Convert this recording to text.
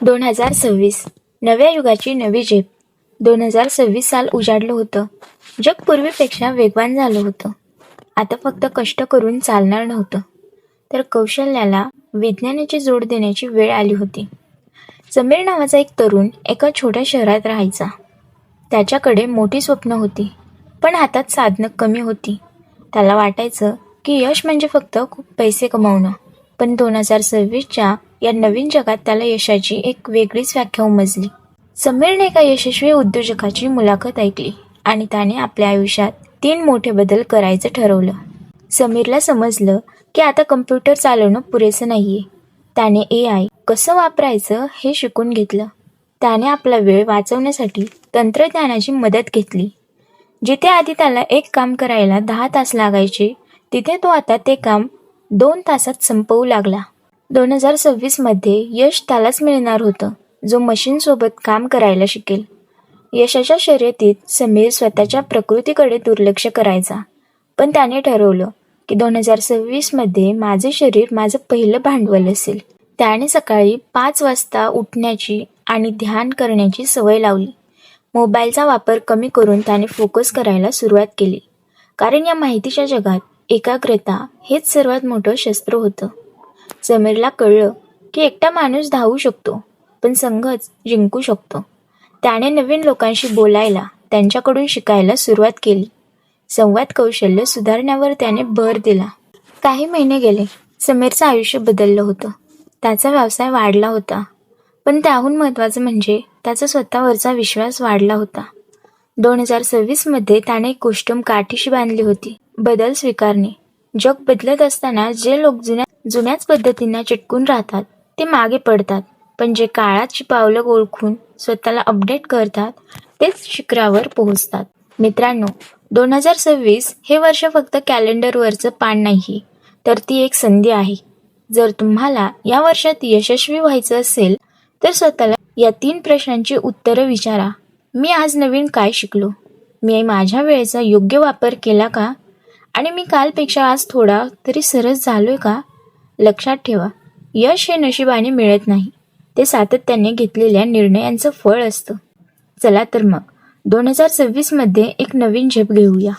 दोन हजार सव्वीस. नव्या युगाची नवी झेप. दोन हजार सव्वीस साल उजाडलं होतं. जग पूर्वीपेक्षा वेगवान झालं होतं. आता फक्त कष्ट करून चालणार नव्हतं. तर कौशल्याला विज्ञानाची जोड देण्याची वेळ आली होती. समीर नावाचा एक तरुण एका छोट्या शहरात राहायचा. त्याच्याकडे मोठी स्वप्न होती पण हातात साधनं कमी होती. त्याला वाटायचं की यश म्हणजे फक्त खूप पैसे कमावणं. पण दोन हजार सव्वीसच्या या नवीन जगात त्याला यशाची एक वेगळीच व्याख्या उमजली. समीरने एका यशस्वी उद्योजकाची मुलाखत ऐकली आणि त्याने आपल्या आयुष्यात तीन मोठे बदल करायचं ठरवलं. समीरला समजलं की आता कम्प्युटर चालवणं पुरेसं नाहीये. त्याने ए आय कसं वापरायचं हे शिकून घेतलं. त्याने आपला वेळ वाचवण्यासाठी तंत्रज्ञानाची मदत घेतली. जिथे आधी त्याला एक काम करायला दहा तास लागायचे तिथे तो आता ते काम दोन तासात संपवू लागला. दोन हजार सव्वीसमध्ये यश त्यालाच मिळणार होतं जो मशीनसोबत काम करायला शिकेल. यशाच्या शर्यतीत समीर स्वतःच्या प्रकृतीकडे दुर्लक्ष करायचा. पण त्याने ठरवलं की दोन हजार सव्वीसमध्ये माझे शरीर माझं पहिलं भांडवल असेल. त्याने सकाळी पाच वाजता उठण्याची आणि ध्यान करण्याची सवय लावली. मोबाईलचा वापर कमी करून त्याने फोकस करायला सुरुवात केली. कारण या माहितीच्या जगात एकाग्रता हेच सर्वात मोठं शस्त्र होतं. समीरला कळलं की एकटा माणूस धावू शकतो पण संघच जिंकू शकतो. त्याने नवीन लोकांशी बोलायला त्यांच्याकडून शिकायला सुरुवात केली. संवाद कौशल्य सुधारण्यावर त्याने भर दिला. काही महिने गेले. समीरचं आयुष्य बदललं होतं. त्याचा व्यवसाय वाढला होता. पण त्याहून महत्त्वाचं म्हणजे त्याचा स्वतःवरचा विश्वास वाढला होता. दोन हजार सव्वीसमध्ये त्याने एक गोष्ट काठीशी बांधली होती. बदल स्वीकारणे. जग बदलत असताना जे लोक जुन्या जुन्याच पद्धतींना चिटकून राहतात ते मागे पडतात. पण जे काळाची पावलं ओळखून स्वतःला अपडेट करतात तेच शिखरावर पोहोचतात. मित्रांनो दोन हजार सव्वीस हे वर्ष फक्त कॅलेंडरवरचं पान नाही तर ती एक संधी आहे. जर तुम्हाला या वर्षात यशस्वी व्हायचं असेल तर स्वतःला या तीन प्रश्नांची उत्तरं विचारा. मी आज नवीन काय शिकलो? मी माझ्या वेळेचा योग्य वापर केला का? आणि मी कालपेक्षा आज थोडा तरी सरस झालो आहे का? लक्षात ठेवा यश हे नशिबाने मिळत नाही. ते सातत्याने घेतलेल्या निर्णयांचं फळ असतं. चला तर मग दोन हजार सव्वीसमध्ये एक नवीन झेप घेऊया.